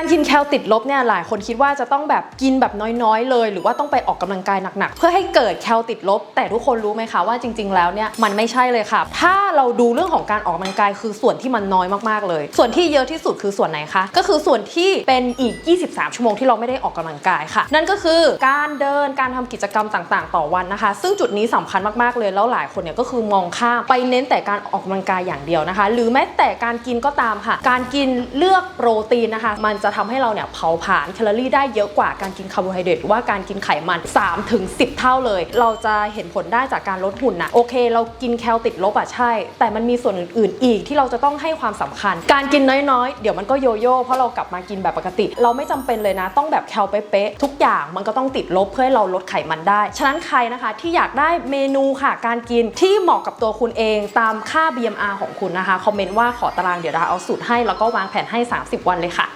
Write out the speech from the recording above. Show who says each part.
Speaker 1: การกินแคลติดลบเนี่ยหลายคนคิดว่าจะต้องแบบกินแบบน้อยๆ เลย หรือว่าต้องไปออกกำลังกายหนักๆ เพื่อให้เกิดแคลติดลบ แต่ทุกคนรู้ไหมคะว่าจริง ๆ แล้วเนี่ยมันไม่ใช่เลยค่ะ ถ้าเราดูเรื่องของการออกกำลังกายคือส่วนที่มันน้อยมากๆเลย ส่วนที่เยอะที่สุดคือส่วนไหนคะก็คือส่วนที่เป็นอีก 23 ชั่วโมงที่เราไม่ได้ออกกำลังกายค่ะ นั่นก็คือการเดินการทำกิจกรรมต่างๆ ต่อวันนะคะ ซึ่งจุดนี้สำคัญมากๆเลยแล้วหลายคนเนี่ยก็คือมองข้ามไปเน้นแต่การออกกำลังกายอย่างเดียวนะคะ หรือแม้แต่การกินก็ตามค่ะ การกินเลือกโปรตีนนะคะ มันจะะทำให้เราเนี่ยเผาผลาญแคลอรี่ได้เยอะกว่าการกินคาร์โบไฮเดรตหรือว่าการกินไขมัน3ถึง10 เท่าเลย เราจะเห็นผลได้จากการลดหุ่นนะโอเค เรากินแคลติดลบอะใช่ แต่มันมีส่วนอื่นๆ อีกที่เราจะต้องให้ความสำคัญ การกินน้อยๆ เดี๋ยวมันก็โยโย่เพราะเรากลับมากินแบบปกติ เราไม่จำเป็นเลยนะ ต้องแบบแคลเป๊ะๆทุกอย่างมันก็ต้องติดลบเพื่อให้เราลดไขมันได้ ฉะนั้นใครนะคะที่อยากได้เมนูค่ะ การกินที่เหมาะกับตัวคุณเองตามค่า BMR ของคุณนะคะคอมเมนต์ว่าขอตารางเดี๋ยวดาเอาสูตรให้แล้วก็วางแผนให้ 30 วันเลยค่ะ